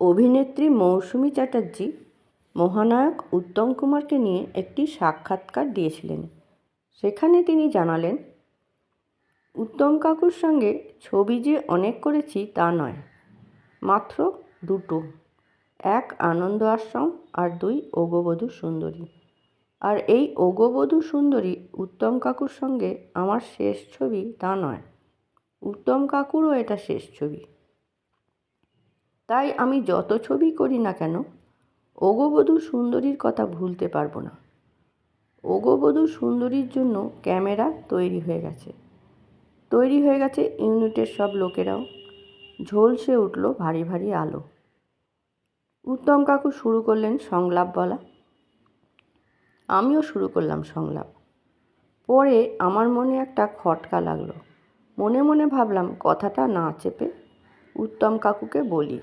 অভিনেত্রী মৌসুমী চ্যাটার্জি, মহানায়ক উত্তম কুমারকে নিয়ে একটি সাক্ষাৎকার দিয়েছিলেন। সেখানে তিনি জানালেন, উত্তম কাকুর সঙ্গে ছবি যে অনেক করেছি তা নয়, মাত্র দুটো। এক আনন্দ আশ্রম আর দুই ওগবধূ সুন্দরী। আর এই ওগবধূ সুন্দরী উত্তম কাকুর সঙ্গে আমার শেষ ছবি তা নয়। উত্তম কাকুরও এটা শেষ ছবি। তাই আমি যত ছবি করি না কেন ওগবধূ সুন্দরীর কথা ভুলতে পারব না। ওগবধূ সুন্দরীর জন্য ক্যামেরা তৈরি হয়ে গেছে। তৈরি হয়ে গেছে ইউনিটের সব লোকেরাও। ঝলসে উঠল ভারী ভারী আলো। উত্তম কাকু শুরু করলেন সংলাপ বলা। আমিও শুরু করলাম সংলাপ। পরে আমার মনে একটা খটকা লাগল। মনে মনে ভাবলাম, কথাটা না চেপে উত্তম কাকুকে বলি।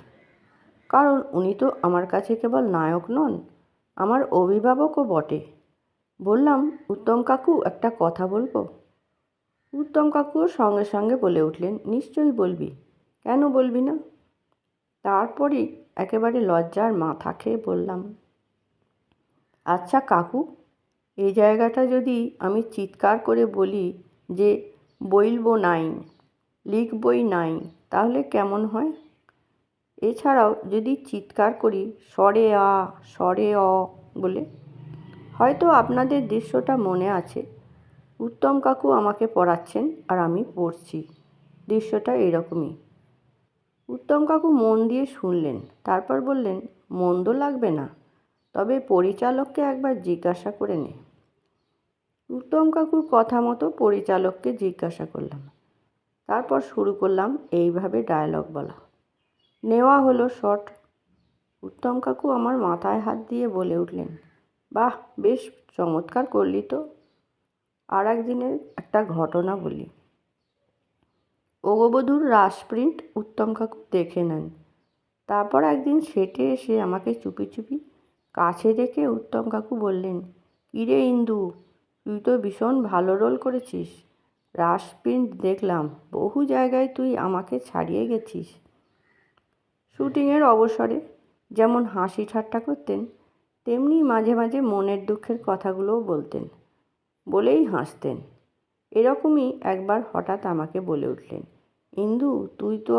কারণ উনি তো আমার কাছে কেবল নায়ক নন, আমার অভিভাবকও বটে। বললাম, উত্তম কাকু, একটা কথা বলব? উত্তম কাকুও সঙ্গে সঙ্গে বলে উঠলেন, নিশ্চয়ই বলবি। কেন বলবি না? তারপরেই একেবারে লজ্জার মাথা খেয়ে বললাম আচ্ছা কাকু, এই জায়গাটা যদি আমি চিৎকার করে বলি যে বইলবো নাই লিখবই নাই তাহলে কেমন হয়? এছাড়াও যদি চিৎকার করি স্বরে আ স্বরে অ বলে, হয়তো আপনাদের দৃশ্যটা মনে আছে। উত্তম কাকু আমাকে পড়াচ্ছেন আর আমি পড়ছি। দৃশ্যটা এরকমই। উত্তম কাকু মন দিয়ে শুনলেন, তারপর বললেন, মন্দ লাগবে না, তবে পরিচালককে একবার জিজ্ঞাসা করে নে। উত্তম কাকুর কথা মতো পরিচালককে জিজ্ঞাসা করলাম। তারপর শুরু করলাম, এইভাবে ডায়লগ বলা। নেওয়া হলো শট। উত্তম কাকু আমার মাথায় হাত দিয়ে বলে উঠলেন, বাহ, বেশ চমৎকার করলি তো। আর একদিনের একটা ঘটনা বলি। ওগবধূর রাস প্রিন্ট উত্তম কাকু দেখে নেন। তারপর একদিন সেটে এসে আমাকে চুপি চুপি কাছে ডেকে উত্তম কাকু বললেন কিরে ইন্দু, তুই তো ভীষণ ভালো রোল করেছিস। রাস প্রিন্ট দেখলাম, বহু জায়গায় তুই আমাকে ছাড়িয়ে গেছিস। শুটিংয়ের অবসরে যেমন হাসি ঠাট্টা করতেন, তেমনি মাঝে মাঝে মনের দুঃখের কথাগুলোও বলতেন, বলেই হাসতেন। এরকমই একবার হঠাৎ আমাকে বলে উঠলেন, ইন্দু, তুই তো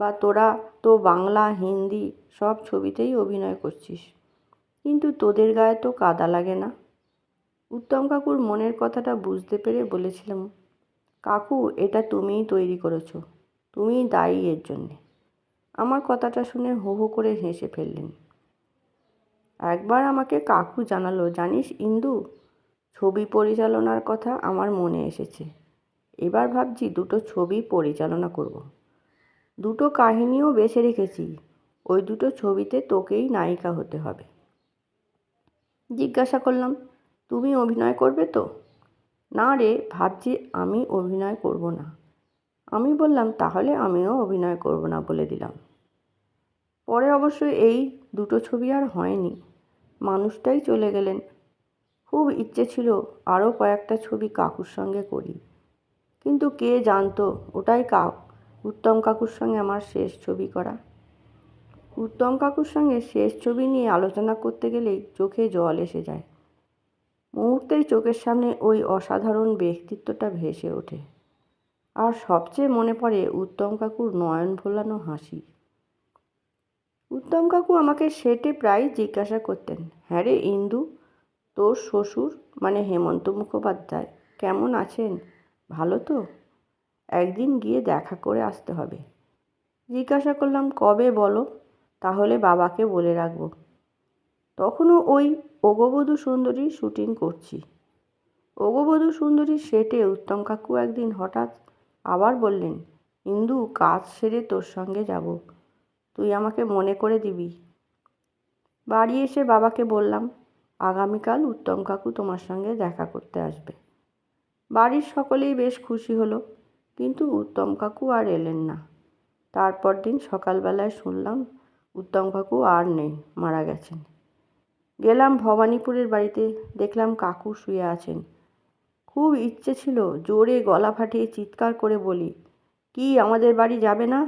বা তোরা তো বাংলা, হিন্দি সব ছবিতেই অভিনয় করছিস, কিন্তু তোদের গায়ে তো কাদা লাগে না? উত্তম কাকুর মনের কথাটা বুঝতে পেরে বলেছিলাম, কাকু, এটা তুমিই তৈরি করেছ, তুমিই দায়ী এর জন্যে। আমার কথাটা শুনে হো হো করে হেসে ফেললেন। একবার আমাকে কাকু জানালো, জানিস ইন্দু, ছবি পরিচালনার কথা আমার মনে এসেছে। এবার ভাবছি দুটো ছবি পরিচালনা করব। দুটো কাহিনীও বেছে রেখেছি। ওই দুটো ছবিতে তোকেই নায়িকা হতে হবে। জিজ্ঞাসা করলাম, তুমি অভিনয় করবে তো? না রে, ভাবছি আমি অভিনয় করব না। আমি বললাম, তাহলে আমিও অভিনয় করব না, বলে দিলাম। পরে অবশ্য এই দুটো ছবি আর হয়নি। মানুষটাই চলে গেলেন। খুব ইচ্ছে ছিল আরও কয়েকটা ছবি কাকুর সঙ্গে করি। কিন্তু কে জানতো, ওটাই কা, উত্তম কাকুর সঙ্গে আমার শেষ ছবি করা। উত্তম কাকুর সঙ্গে শেষ ছবি নিয়ে আলোচনা করতে গেলেই চোখে জল এসে যায়। মুহূর্তেই চোখের সামনে ওই অসাধারণ ব্যক্তিত্বটা ভেসে ওঠে। আর সবচেয়ে মনে পড়ে উত্তম কাকুর নয়ন ভোলানো হাসি। উত্তম কাকু আমাকে সেটে প্রায় জিজ্ঞাসা করতেন হ্যাঁ রে ইন্দু, তোর শ্বশুর মানে হেমন্ত মুখোপাধ্যায়, কেমন আছেন? ভালো তো? একদিন গিয়ে দেখা করে আসতে হবে। জিজ্ঞাসা করলাম, কবে বলো? তাহলে বাবাকে বলে রাখব। তখনও ওই ওগবধূ সুন্দরী শুটিং করছি। ওগবধূ সুন্দরী সেটে উত্তম কাকু একদিন হঠাৎ আবার বললেন, ইন্দু, কাজ সেরে তোর সঙ্গে যাব। তুই আমাকে মনে করে দিবি। বাড়ি এসে বাবাকে বললাম, আগামীকাল উত্তম কাকু তোমার সঙ্গে দেখা করতে আসবে। বাড়ির সকলেই বেশ খুশি হলো, কিন্তু উত্তম কাকু আর এলেন না। তারপর দিন সকালবেলায় শুনলাম উত্তম কাকু আর নেই, মারা গেছেন। গেলাম ভবানীপুরের বাড়িতে, দেখলাম কাকু শুয়ে আছেন। খুব ইচ্ছে ছিল জোরে গলা ফাটিয়ে চিৎকার করে বলি কি আমাদের বাড়ি যাবে না?